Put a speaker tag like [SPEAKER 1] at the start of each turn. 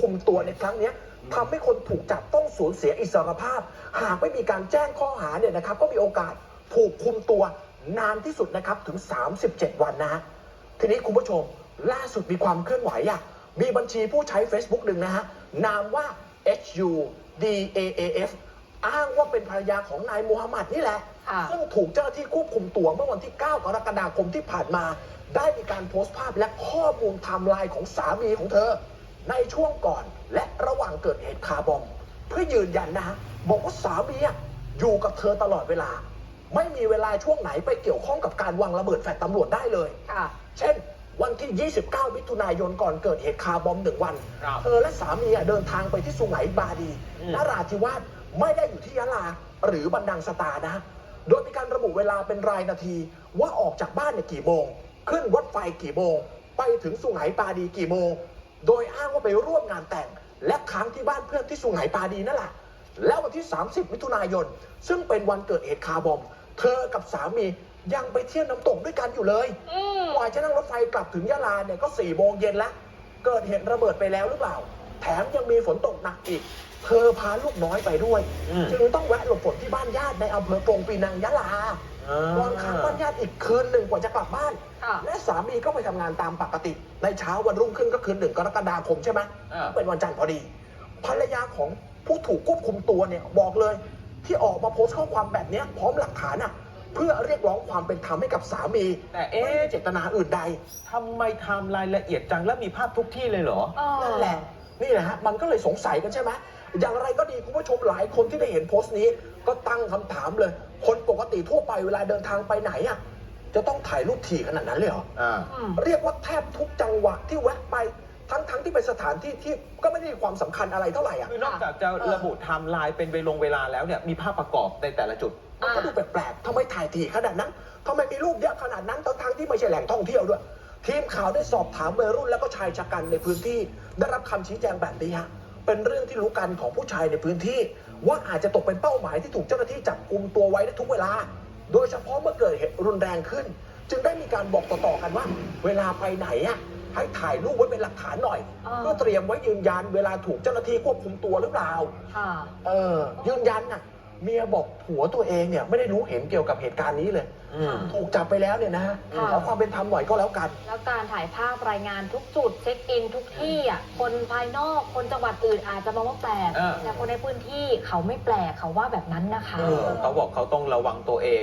[SPEAKER 1] คุมตัวในครั้งเนี้ยทำให้คนถูกจับต้องสูญเสียอิสรภาพ หากไม่มีการแจ้งข้อหาเนี่ยนะครับ ก็มีโอกาสถูกคุมตัวนานที่สุดนะครับถึง 37 วันนะฮะทีนี้คุณผู้ชมล่าสุดมีความเคลื่อนไหวอะมีบัญชีผู้ใช้ Facebook หนึ่งนะฮะนามว่า HU DAAF อ้างว่าเป็นภรรยาของนายมูฮัมหมัดนี่แหละ
[SPEAKER 2] ค่ะ
[SPEAKER 1] ซึ่งถูกเจ้าหน้าที่ควบคุมตัวเมื่อวันที่ 9 กรกฎาคมที่ผ่านมา ได้มีการโพสต์ภาพและข้อมูลไทม์ไลน์ของสามีของเธอ ในช่วงก่อนและระหว่างเกิดเหตุคาร์บอม เพื่อยืนยันนะฮะบอกว่าสามีอะอยู่กับเธอตลอดเวลา ไม่มีเวลาช่วงไหนไปเกี่ยวข้องกับการวางระเบิดแฟลตตำรวจได้เลย
[SPEAKER 2] ค่ะ
[SPEAKER 1] เช่น วันที่ 29 มิถุนายนก่อนเกิดเหตุคาร์บอมหนึ่งวัน
[SPEAKER 3] ครับ
[SPEAKER 1] เธอและสามีอะเดินทางไปที่สุไหงบาดี
[SPEAKER 3] อืม
[SPEAKER 1] นราธิวาสไม่ได้อยู่ที่ยะลาหรือบันดังสตานะ โดยมีการระบุเวลาเป็นรายนาที ว่าออกจากบ้านเนี่ยกี่โมง ขึ้นรถไฟกี่โมง ไปถึงสุไหงปาดีกี่โมง โดยอ้างว่าไปร่วมงานแต่ง และค้างที่บ้านเพื่อนที่สุไหงปาดีนั่นแหละ แล้ววันที่ 30 มิถุนายน ซึ่งเป็นวันเกิดเหตุคาร์บอม เธอกับสามียังไปเที่ยวน้ำตกด้วยกันอยู่เลย
[SPEAKER 2] อืม
[SPEAKER 1] กว่าจะนั่งรถไฟกลับถึงยะลาเนี่ยก็4โมงเย็นแล้ว เกิดเหตุระเบิดไปแล้วหรือเปล่า แถมยังมีฝนตกหนักอีก เธอพาลูกน้อยไปด้วย
[SPEAKER 3] อืม
[SPEAKER 1] จึงต้องแวะหลบฝนที่บ้านญาติในอำเภอกรงปีนังยะลา
[SPEAKER 3] อ่าน
[SPEAKER 1] อนค้างบ้านญาติอีกคืนหนึ่งกว่าจะกลับบ้าน
[SPEAKER 2] ค่ะ
[SPEAKER 1] และสามีก็ไปทำงานตามปกติ ในเช้าวันรุ่งขึ้นก็คือหนึ่งกรกฎาคมใช่ไหม
[SPEAKER 3] อ่า
[SPEAKER 1] เป็นวันจันทร์พอดี ภรรยาของผู้ถูกควบคุมตัวเนี่ยบอกเลย ที่ออกมาโพสต์ข้อความแบบเนี้ยพร้อมหลักฐานอะเพื่อเรียกร้องความเป็นธรรมให้กับสามี
[SPEAKER 3] แต่เอ๊ะ
[SPEAKER 1] ไม่มีเจตนาอื่นใด
[SPEAKER 3] ทำไมไทม์ไลน์ละเอียดจังและมีภาพทุกที่เลยเหรอ
[SPEAKER 2] เออ
[SPEAKER 1] นั่นแหละ นี่แหละฮะมันก็เลยสงสัยกันใช่ไหมอย่างไรก็ดีคุณผู้ชมหลายคนที่ได้เห็นโพสต์นี้ ก็ตั้งคำถามเลย คนปกติทั่วไปเวลาเดินทางไปไหนอะจะต้องถ่ายรูปถี่ขนาดนั้นเลยเหรอ
[SPEAKER 3] อ่า
[SPEAKER 2] อืม
[SPEAKER 1] เรียกว่าแทบทุกจังหวะที่แวะไปทั้งๆที่เป็นสถานที่ที่ก็ไม่ได้มีความสำคัญอะไรเท่าไหร่อะ
[SPEAKER 3] คือนอกจากจะระบุไทม์ไลน์เป็นเวลงเวลาแล้วเนี่ยมีภาพประกอบในแต่ละจุด
[SPEAKER 1] มันก็ดูแปลกๆทำไมถ่ายถี่ขนาดนั้นทำไมมีรูปเยอะขนาดนั้นทั้งๆที่ไม่ใช่แหล่งท่องเที่ยวด้วย ทีมข่าวได้สอบถามวัยรุ่นแล้วก็ชายชะกันในพื้นที่ ได้รับคำชี้แจงแบบนี้ฮะเป็นเรื่องที่รู้กันของผู้ชายในพื้นที่ ว่าอาจจะตกเป็นเป้าหมายที่ถูกเจ้าหน้าที่จับกุมตัวไว้ได้ทุกเวลา โดยเฉพาะเมื่อเกิดเหตุรุนแรงขึ้น จึงได้มีการบอกต่อๆกันว่า เวลาไปไหนอะให้ถ่ายรูปไว้เป็นหลักฐานหน่อย
[SPEAKER 2] อ่า
[SPEAKER 1] เพื่อเตรียมไว้ยืนยันเวลาถูกเจ้าหน้าที่ควบคุมตัวหรือเปล่า
[SPEAKER 2] ค่ะ
[SPEAKER 1] เออยืนยันน่ะ เมียบอกผัวตัวเองเนี่ยไม่ได้รู้เห็นเกี่ยวกับเหตุการณ์นี้เลย
[SPEAKER 3] อืม
[SPEAKER 1] ถูกจับไปแล้วเนี่ยนะฮะ
[SPEAKER 2] ค่ะ
[SPEAKER 1] ขอความเป็นธรรมหน่อยก็แล้วกัน
[SPEAKER 2] แล้วการถ่ายภาพรายงานทุกจุดเช็คอินทุกที่อะคนภายนอกคนจังหวัดอื่นอาจจะมองว่าแปลก
[SPEAKER 3] เออ
[SPEAKER 2] แต่คนในพื้นที่เขาไม่แปลกเขาว่าแบบนั้นนะคะ
[SPEAKER 3] เออ เขาบอกเขาต้องระวังตัวเอง